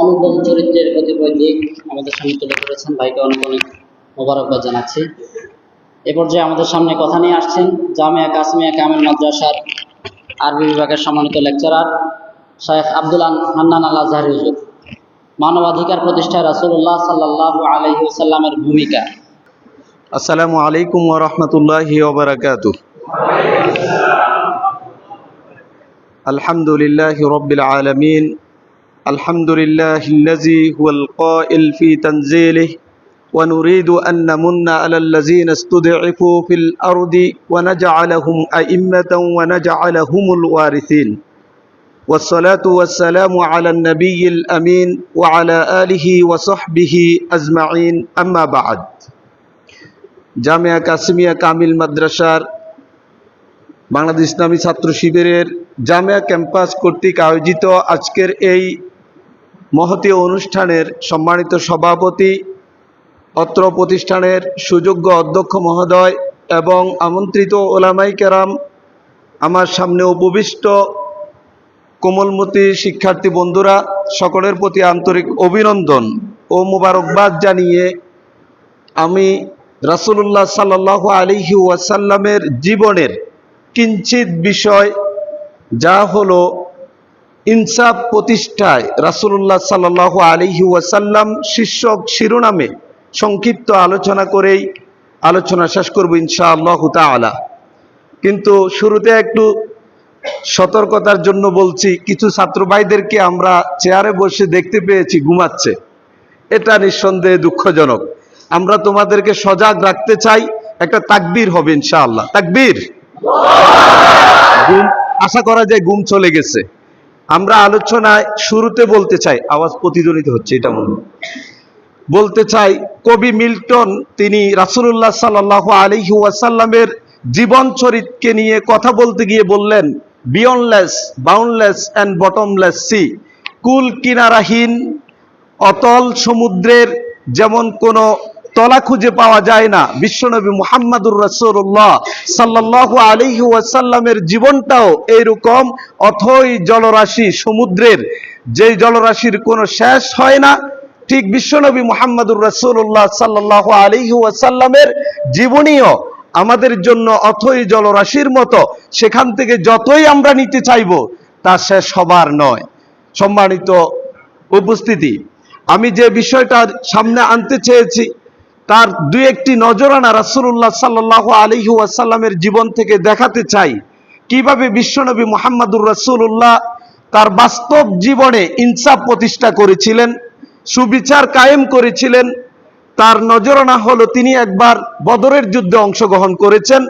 অনুপম চরিত্রের কতিপয় দিক আমাদের সামনে তুলে ধরেছেন। ভাইকে অনেক অনেক মোবারকবাদ জানাচ্ছি। এ পর্যায়ে আমাদের সামনে কথা নিয়ে আসছেন জামিয়া কাসমিয়া কামিল মাদ্রাসার আরবি বিভাগের সম্মানিত লেকচারার শায়েখ আব্দুল হান্নান আল আজহারি মানবাধিকার প্রতিষ্ঠায় রাসূলুল্লাহ সাল্লাল্লাহু আলাইহি ওয়াসাল্লামের ভূমিকা। আসসালামু আলাইকুম ওয়া রাহমাতুল্লাহি ওয়া বারাকাতুহু আলহামদুলিল্লাহি রাব্বিল আলামিন আলহামদুলিল্লাহিল্লাযী হুয়াল কাইল ফি তানজিলিহি ونريد أن نمن على الذين استضعفوا في الأرض ونجعلهم أئمة ونجعلهم الوارثين والصلاة والسلام على النبي الأمين وعلى آله وصحبه أجمعين أما بعد জামিয়া কাসিমিয়া কামিল মাদ্রাসার বাংলাদেশ ইসলামী ছাত্র শিবিরের জামিয়া ক্যাম্পাস কর্তৃক আয়োজিত আজকের এই মহতী অনুষ্ঠানের সম্মানিত সভাপতি, অত্র প্রতিষ্ঠানের সুযোগ্য অধ্যক্ষ মহোদয় এবং আমন্ত্রিত ওলামাই কেরাম, আমার সামনে উপবিষ্ট কোমলমতি শিক্ষার্থী বন্ধুরা, সকলের প্রতি আন্তরিক অভিনন্দন ও মোবারকবাদ জানিয়ে আমি রাসূলুল্লাহ সাল্লাল্লাহু আলাইহি ওয়াসাল্লামের জীবনের কিঞ্চিত বিষয় যা হলো ইনসাফ প্রতিষ্ঠায় রাসূলুল্লাহ সাল্লাল্লাহু আলাইহি ওয়াসাল্লাম শীর্ষক শিরোনামে সংক্ষিপ্ত আলোচনা করেই আলোচনা শেষ করব ইনশাআল্লাহ তাআলা। কিন্তু শুরুতে একটু সতর্কতার জন্য বলছি, কিছু ছাত্র ভাইদেরকে আমরা চেয়ারে বসে দেখতে পেয়েছি, ঘুমাচ্ছে। এটা নিঃসন্দেহে দুঃখজনক। আমরা তোমাদেরকে সজাগ রাখতে চাই, একটা তাকবীর হবে ইনশাআল্লাহ। তাকবীর? ঘুম আশা করা যায় ঘুম চলে গেছে। আমরা আলোচনায় শুরুতে বলতে চাই, আওয়াজ প্রতিধ্বনিত হচ্ছে, এটা মনে বলতে চাই, কবি মিল্টন, তিনি রাসূলুল্লাহ সাল্লাল্লাহু আলাইহি ওয়াসাল্লামের জীবন চরিত্রকে নিয়ে কথা বলতে গিয়ে বললেন বিয়নলেস বাউন্ডলেস অ্যান্ড বটমলেস সি কুল কিনারাহীন অতল সমুদ্রের যেমন কোনো তলা খুঁজে পাওয়া যায় না। বিশ্বনবী মুহাম্মাদুর রাসূলুল্লাহ সাল্লাল্লাহু আলাইহি ওয়াসাল্লামের জীবনটাও এইরকম, অথই জলরাশি সমুদ্রের। যে জলরাশির কোনো শেষ হয় না, ঠিক বিশ্বনবী মুহাম্মাদুর রাসূলুল্লাহ সাল্লাল্লাহু আলাইহি ওয়াসাল্লামের জীবনীও আমাদের জন্য অথই জলরাশির মতো। সেখান থেকে যতই আমরা নিতে চাইব, তা শেষ হবার নয়। সম্মানিত উপস্থিতি, আমি যে বিষয়টা সামনে আনতে চেয়েছি তার দু একটি নজরানা রাসূলুল্লাহ সাল্লাল্লাহু আলাইহি ওয়াসাল্লামের জীবন থেকে দেখাতে চাই। কীভাবে বিশ্বনবী মোহাম্মদুর রাসূলুল্লাহ তার বাস্তব জীবনে ইনসাফ প্রতিষ্ঠা করেছিলেন, সুবিচার কায়েম করেছিলেন, তার নজরানা হলো তিনি একবার বদরের যুদ্ধে অংশগ্রহণ করেছেন।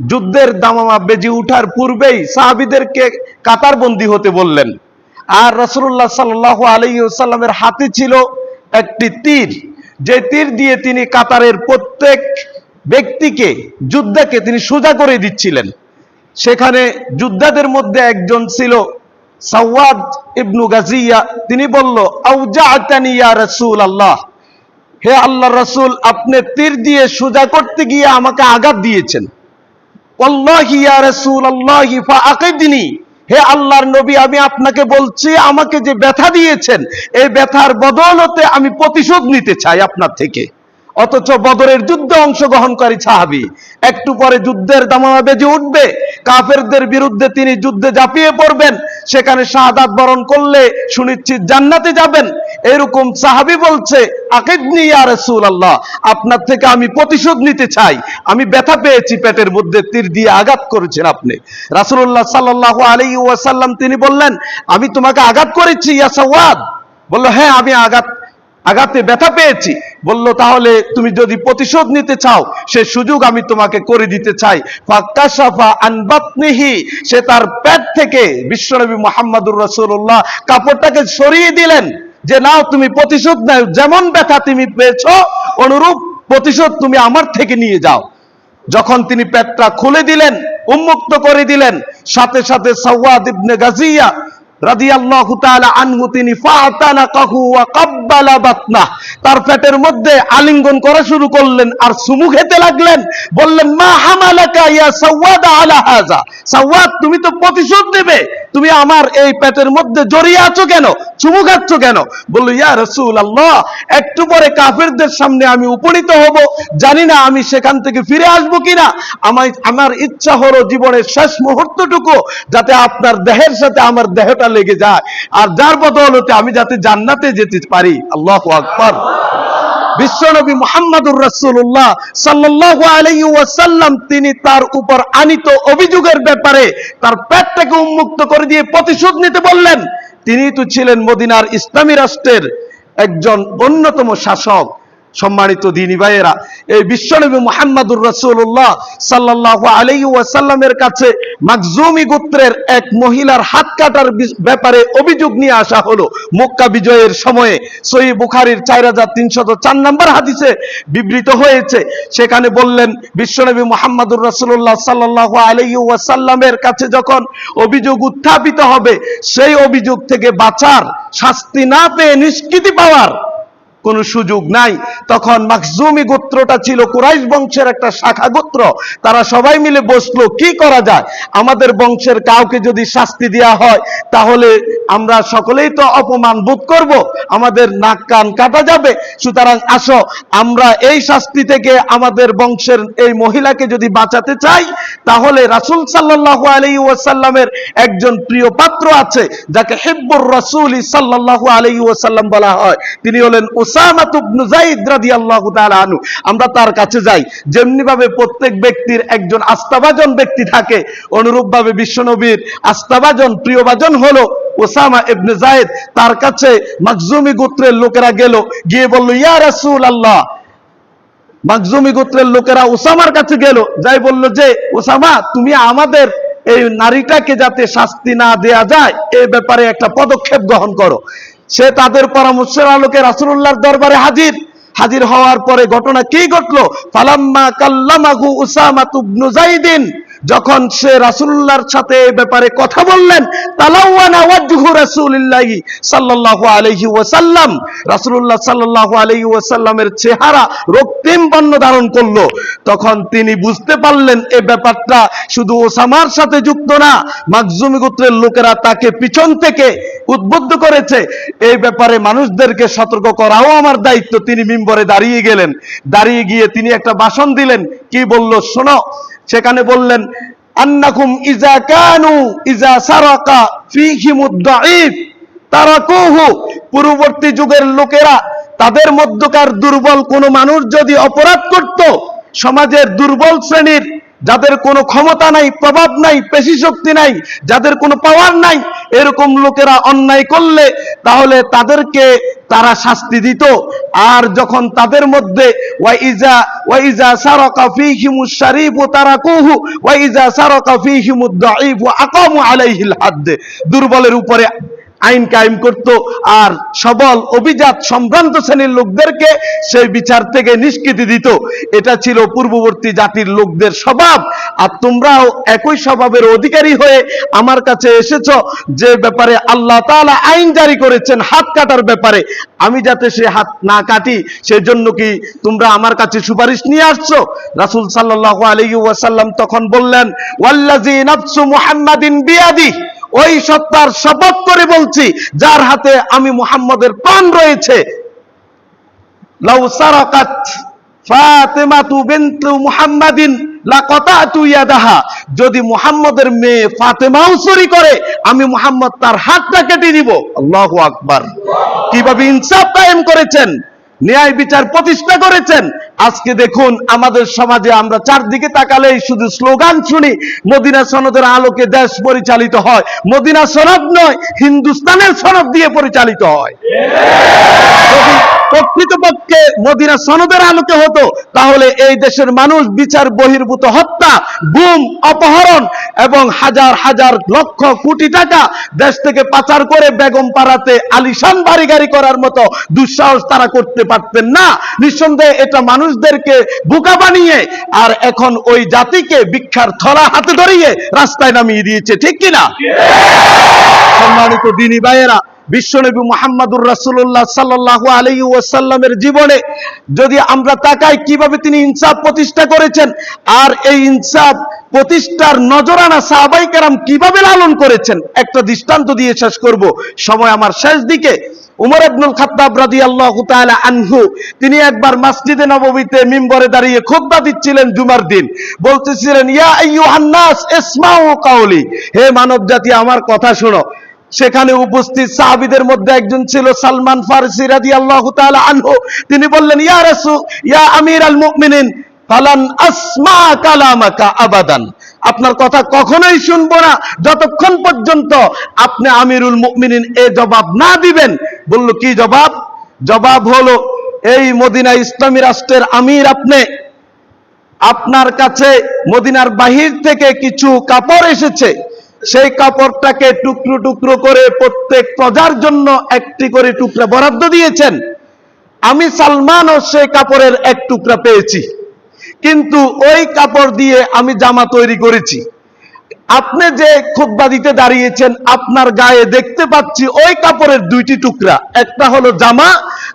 যুদ্ধের দামামা বেজে উঠার পূর্বেই সাহাবিদেরকে কাতারবন্দি হতে বললেন। আর রাসূলুল্লাহ সাল্লাল্লাহু আলাইহি ওয়াসাল্লামের হাতে ছিল একটি তীর। যে তীর দিয়ে তিনি কাতারের প্রত্যেক ব্যক্তিকে, যুদ্ধকে তিনি সোজা করে দিচ্ছিলেন। সেখানে যোদ্ধাদের মধ্যে একজন ছিল সাওয়াদ ইবনু গাজিয়া। তিনি বলল, আউজাআতানি ইয়া রাসূলুল্লাহ। হে আল্লাহ রাসূল, আপনি তীর দিয়ে সোজা করতে গিয়ে আমাকে আঘাত দিয়েছেন। ওয়াল্লাহি ইয়া রাসূলুল্লাহি, ফাআকিদনি। হে আল্লাহর নবী, আমি আপনাকে বলছি, আমাকে যে ব্যথা দিয়েছেন, এই ব্যথার বদৌলতে আমি প্রতিশোধ নিতে চাই আপনার থেকে। অথচ বদরের যুদ্ধে অংশগ্রহণকারী সাহাবি। একটু পরে যুদ্ধের দামামা বেজে উঠবে। কাফেরদের বিরুদ্ধে তিনি যুদ্ধে ঝাঁপিয়ে পড়বেন। সেখানে শাহাদাত বরণ করলে সুনিশ্চিত জান্নাতে যাবেন। এরকম সাহাবি বলছে আকিদনি আপনার থেকে আমি প্রতিশোধ নিতে চাই। আমি ব্যথা পেয়েছি, পেটের মধ্যে তীর দিয়ে আঘাত করেছেন আপনি। রাসূলুল্লাহ সাল্লাল্লাহু আলাইহি ওয়াসাল্লাম তিনি বললেন, আমি তোমাকে আঘাত করেছি, ইয়া সাওয়াদ। বলল হ্যাঁ আমি আঘাত আঘাতে ব্যথা পেয়েছি। বলল, তাহলে তুমি যদি প্রতিশোধ নিতে চাও, সে সুযোগ আমি তোমাকে করে দিতে চাই। সে তার পেট থেকে বিশ্বনবী মুহাম্মদুর রাসূলুল্লাহ কাপড়টাকে সরিয়ে দিলেন। যে, নাও, তুমি প্রতিশোধ নাও। যেমন ব্যথা তুমি পেয়েছ, অনুরূপ প্রতিশোধ তুমি আমার থেকে নিয়ে যাও। যখন তিনি পেটটা খুলে দিলেন, উন্মুক্ত করে দিলেন, সাথে সাথে সাওয়াদ ইবনে গাজিয়া তার পেটের মধ্যে আলিঙ্গন করা শুরু করলেন আর সুমু খেতে লাগলেন। বললেন, মা হামালাকা ইয়া সাওয়াদ আলা হাযা সাওয়াদ, তুমি তো প্রতিশোধ নেবে। তুমি আমার এই পেটের মধ্যে জড়িয়ে আছো কেন? চুমু খাচ্ছ কেন? বলল, ইয়া রসুল আল্লাহ একটু পরে কাফেরদের সামনে আমি উপনীত হব। জানি না আমি সেখান থেকে ফিরে আসব কিনা। আমার আমার ইচ্ছা হলো জীবনের শেষ মুহূর্তটুকু, যাতে আপনার দেহের সাথে আমার দেহটা লেগে যায়। আর যার বদৌলতে আমি যাতে জান্নাতে যেতে পারি, আল্লাহ আকবার। বিশ্বনবী মোহাম্মদুর রাসূলুল্লাহ সাল্লাল্লাহু আলাইহি ওয়াসাল্লাম, তিনি তার উপর আনিত অভিযোগের ব্যাপারে তার পেটটাকে উন্মুক্ত করে দিয়ে প্রতিশোধ নিতে বললেন। তিনি তো ছিলেন মদিনার ইসলামী রাষ্ট্রের একজন অন্যতম শাসক। সম্মানিত দিনী ভাইয়েরা, এই বিশ্বনবী মুহাম্মাদুর রাসূলুল্লাহ সাল্লাল্লাহু আলাইহি ওয়াসাল্লামের কাছে মাকজুমি গোত্রের এক মহিলার হাত কাটার ব্যাপারে অভিযোগ নিয়ে আসা হলো। মক্কা বিজয়ের সময়ে সহি বুখারীর চার হাজার তিনশত চার নম্বর হাদিসে বিবৃত হয়েছে। সেখানে বললেন, বিশ্বনবী মুহাম্মাদুর রাসূলুল্লাহ সাল্লাল্লাহু আলাইহি ওয়াসাল্লামের কাছে যখন অভিযোগ উত্থাপিত হবে, সেই অভিযোগ থেকে বাঁচার শাস্তি না পেয়ে নিষ্কৃতি পাওয়ার কোন সুযোগ নাই। তখন মাকজুমি গোত্রটা ছিল কুরাইশ বংশের একটা শাখা গোত্র। তারা সবাই মিলে বসল, কি করা যায়? আমাদের বংশের কাউকে যদি শাস্তি দেওয়া হয়, তাহলে আমরা সকলেই তো অপমান বোধ করব, আমাদের নাক কান কাটা যাবে। সুতরাং আসো, আমরা এই শাস্তি থেকে আমাদের বংশের এই মহিলাকে যদি বাঁচাতে চাই, তাহলে রাসূল সাল্লাল্লাহু আলাইহি ওয়াসাল্লামের একজন প্রিয় পাত্র আছে, যাকে হিব্বুর রাসূল সাল্লাল্লাহু আলাইহি ওয়াসাল্লাম বলা হয়। তিনি হলেন রাদিয়াল্লাহু তাআলা আনহু। আমরা তার কাছে যাই যেমনি ভাবে প্রত্যেক ব্যক্তির একজন আস্থাভাজন ব্যক্তি থাকে অনুরূপ ভাবে বিশ্বনবীর আস্থাভাজন, প্রিয়ভাজন হলো ওসামা ইবনে যায়েদ তার কাছে মাকজুমি গোত্রের লোকেরা গেল, গিয়ে বলল, ইয়া রাসূল আল্লাহ মাকজুমি গোত্রের লোকেরা ওসামার কাছে গেল, যাই বলল যে ওসামা তুমি আমাদের এই নারীটাকে যাতে শাস্তি না দেয়া যায়, এ ব্যাপারে একটা পদক্ষেপ গ্রহণ করো। সে তাদের পরামর্শের আলোকে রাসূলুল্লাহর দরবারে হাজির। হাজির হওয়ার পরে ঘটনা কি ঘটলো? ফালাম্মা কাল্লামাহু উসামা ইবনু যাইদিন। যখন সে রাসূলুল্লাহর সাথে এই ব্যাপারে কথা বললেন সাল্লাল্লাহু আলাইহি ওয়াসাল্লাম সাল্লাল্লাহু আলাইহি ওয়াসাল্লামের চেহারা রক্তিম বর্ণ ধারণ করল। তখন তিনি বুঝতে পারলেন এই ব্যাপারটা শুধু ওসামার সাথে যুক্ত না, মাকজুমি গোত্রের লোকেরা তাকে পিছন থেকে উদ্বুদ্ধ করেছে। এই ব্যাপারে মানুষদেরকে সতর্ক করাও আমার দায়িত্ব। তিনি মিম্বরে দাঁড়িয়ে গেলেন। দাঁড়িয়ে গিয়ে তিনি একটা ভাষণ দিলেন। কি বলল? শোনো সেখানে বললেন, আন্নাকুম ইজা কানু ইজা সারাকা ফিহিমুদ দাঈফ। তারাকুহু পূর্ববর্তী যুগের লোকেরা, তাদের মধ্যকার দুর্বল কোনো মানুষ যদি অপরাধ করত, সমাজের দুর্বল শ্রেণির যাদের কোনো ক্ষমতা নাই, প্রভাব নাই, পেশি শক্তি নাই, যাদের কোনো পাওয়ার নাই, এরকম লোকেরা অন্যায় করলে তাহলে তাদেরকে তারা শাস্তি দিত। আর যখন তাদের মধ্যে ওয়াইজা ওয়াইজা সারাকা ফীহিমুশ শারীফ তারাকুহু ওয়াইজা সারাকা ফীহিমুদ দাঈফ আকামু আলাইহিল হাদ দুর্বলের উপরে আইন কায়েম করত আর সবল অভিজাত সম্ভ্রান্ত শ্রেণির লোকদেরকে সেই বিচার থেকে নিষ্কৃতি দিত। এটা ছিল পূর্ববর্তী জাতির লোকদের স্বভাব। আর তোমরাও একই স্বভাবের অধিকারী হয়ে আমার কাছে এসেছ যে ব্যাপারে আল্লাহ তাআলা আইন জারি করেছেন হাত কাটার ব্যাপারে। আমি যাতে সে হাত না কাটি, সেজন্য কি তোমরা আমার কাছে সুপারিশ নিয়ে আসছো? রাসূল সাল্লাল্লাহু আলাইহি ওয়াসাল্লাম তখন বললেন, ওয়াল্লাযী নাফসু মুহাম্মাদিন বিয়াদিহি। ওই সত্তার শপথ করে বলছি, যার হাতে আমি মুহাম্মদের প্রাণ রয়েছে। লাউ সারাকাত ফাতেমাতু বিনতু মুহাম্মাদিন যদি মুহাম্মদের মেয়ে ফাতেমাও চুরি করে, আমি মুহাম্মদ তার হাতটা কেটে দিব আল্লাহু আকবার। কীভাবে ইনসাফ কায়েম করেছেন? ন্যায় বিচার প্রতিষ্ঠা করেছেন? আজকে দেখুন আমাদের সমাজে আমরা চারদিকে তাকালেই শুধু স্লোগান শুনি, মদিনা সনদের আলোকে দেশ পরিচালিত হয়। মদিনা সনদ নয়, হিন্দুস্তানের সনদ দিয়ে পরিচালিত হয়। প্রকৃতপক্ষে মদিনা সনদের আলোকে হতো, তাহলে এই দেশের মানুষ বিচার, বহির্ভূত হত্যা, গুম, অপহরণ এবং হাজার হাজার লক্ষ কোটি টাকা দেশ থেকে পাচার করে বেগম পাড়াতে আলিশান বাড়ি গাড়ি করার মতো দুঃসাহস তারা করতে পারতেন না। নিঃসন্দেহে এটা মানুষদেরকে বোকা বানিয়ে আর এখন ওই জাতিকে ভিক্ষার থলা হাতে ধরিয়ে রাস্তায় নামিয়ে দিয়েছে ঠিক কিনা? সম্মানিত দিনী ভাইয়েরা বিশ্বনবী মোহাম্মদুর রাসূলুল্লাহ সাল্লাল্লাহু আলাইহি ওয়াসাল্লামের জীবনে যদি আমরা তাকাই কীভাবে তিনি ইনসাফ প্রতিষ্ঠা করেছেন আর এই ইনসাফ প্রতিষ্ঠার নজরানা সাহাবাই কেরাম কীভাবে লালন করেছেন একটা দৃষ্টান্ত দিয়ে শেষ করব। সময় আমার শেষ দিকে। উমর আব্দুল খাত্তাব রাদিয়াল্লাহু তাআলা আনহু, তিনি একবার মসজিদে নববীতে মিম্বরে দাঁড়িয়ে খুতবা দিচ্ছিলেন জুমার দিন। বলতেছিলেন, ইয়া আইয়ুহান নাস, ইসমাউ কাউলি হে মানব জাতি আমার কথা শোনো। সেখানে উপস্থিত সাহাবিদের মধ্যে একজন ছিল সালমান ফারসি রাদিয়াল্লাহু তাআলা আনহু। তিনি বললেন, ইয়া রাসূল, ইয়া আমিরাল মুমিনিন, ফালান আসমা কালামাকা আবাদান। আপনার কথা কখনোই শুনব না। যতক্ষণ পর্যন্ত আপনি আমিরুল মুমিনিন এ জবাব না দিবেন, বলল, কি জবাব? জবাব হলো, এই মদিনা ইসলামী রাষ্ট্রের আমির আপনি। আপনার কাছে মদিনার বাহির থেকে কিছু কাপড় এসেছে। সেই কাপড়টাকে টুকরো টুকরো করে প্রত্যেক প্রজার জন্য একটি করে টুকরা বরাদ্দ দিয়েছেন। আমি সালমানও সেই কাপড়ের এক টুকরা পেয়েছি। কিন্তু ওই কাপড় দিয়ে আমি জামা তৈরি করেছি। আপনি যে খুতবা দিতে দাঁড়িয়েছেন, আপনার গায়ে দেখতে পাচ্ছি ওই কাপড়ের দুইটি টুকরা। একটা হলো জামা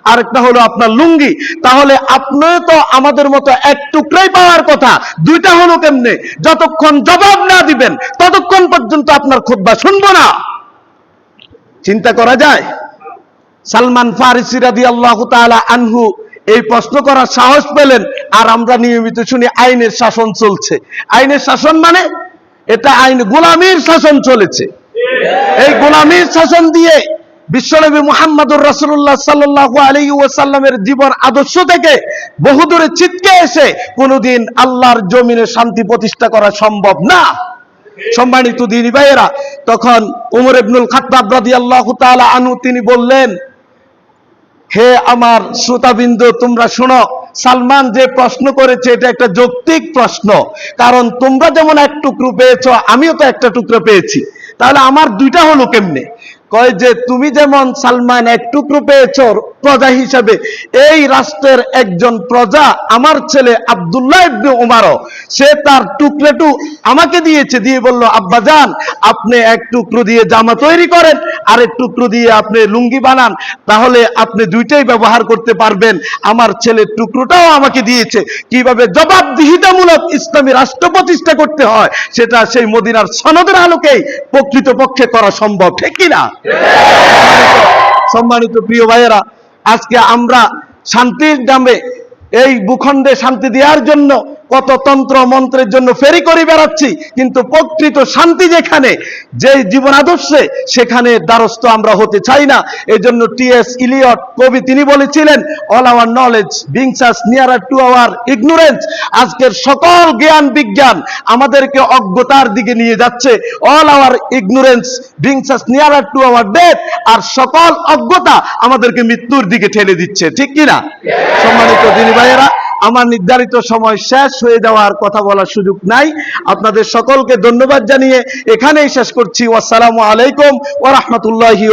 আর একটা হলো আপনার লুঙ্গি। তাহলে আপনি তো আমাদের মতো এক টুকরাই পাওয়ার কথা। দুইটা হলো কেমনে? যতক্ষণ জবাব না দিবেন, ততক্ষণ পর্যন্ত আপনার খুতবা শুনব না। চিন্তা করা যায়? সালমান ফারিসি রাদি আল্লাহ আনহু এই প্রশ্ন করার সাহস পেলেন। আর আমরা নিয়মিত শুনি আইনের শাসন চলছে। আইনের শাসন মানে এটা আইন গোলামীর শাসন চলেছে। এই গোলামীর শাসন দিয়ে বিশ্বনবী মুহাম্মদুর রাসূলুল্লাহ সাল্লাল্লাহু আলাইহি ওয়াসাল্লামের জীবন আদর্শ থেকে বহুদূরে ছিটকে এসে কোনোদিন আল্লাহর জমিনে শান্তি প্রতিষ্ঠা করা সম্ভব না। সম্মানিত দিনী ভাইয়েরা, তখন উমর ইবনুল খাত্তাব রাদিয়াল্লাহু তাআলা আনু তিনি বললেন, হে আমার শ্রোতাবিন্দু, তোমরা শোনো সালমান যে প্রশ্ন করেছে, এটা একটা যৌক্তিক প্রশ্ন। কারণ তোমরা যেমন এক টুকরো পেয়েছ, আমিও তো একটা টুকরো পেয়েছি। তাহলে আমার দুইটা হলো কেমনে? কয় যে, তুমি যেমন সালমান এক টুকরো পেয়েছ প্রজা হিসাবে, এই রাষ্ট্রের একজন প্রজা আমার ছেলে আব্দুল্লাহ ইবনে উমারও, সে তার টুকরেটু আমাকে দিয়েছে। দিয়ে বলল আব্বাজান আপনি এক টুকরো দিয়ে জামা তৈরি করেন আর এক টুকরো দিয়ে আপনি লুঙ্গি বানান, তাহলে আপনি দুইটাই ব্যবহার করতে পারবেন। আমার ছেলের টুকরোটাও আমাকে দিয়েছে। কীভাবে জবাবদিহিতামূলক ইসলামী রাষ্ট্র প্রতিষ্ঠা করতে হয়, সেটা সেই মদিনার সনদের আলোকেই প্রকৃতপক্ষে করা সম্ভব, ঠিক কিনা সম্মানিত প্রিয় ভাইয়েরা, আজকে আমরা শান্তির নামে এই ভূখণ্ডে শান্তি দেওয়ার জন্য কত তন্ত্র মন্ত্রের জন্য ফেরি করে বেড়াচ্ছি কিন্তু প্রকৃত শান্তি যেখানে যে জীবন আদর্শে সেখানে দ্বারস্থ আমরা হতে চাই না। এই জন্য টি এস ইলিয়ট কবি তিনি বলেছিলেন all our knowledge brings us nearer to our ignorance আজকের সকল জ্ঞান বিজ্ঞান আমাদেরকে অজ্ঞতার দিকে নিয়ে যাচ্ছে। All our ignorance brings us nearer to our death আর সকল অজ্ঞতা আমাদেরকে মৃত্যুর দিকে ঠেলে দিচ্ছে। ঠিক কিনা? সম্মানিত দিনী ভাইয়েরা আমার নির্ধারিত সময় শেষ হয়ে যাওয়ার কথা বলার সুযোগ নাই। আপনাদের সকলকে ধন্যবাদ জানিয়ে এখানেই শেষ করছি। আসসালামু আলাইকুম ও রাহমাতুল্লাহি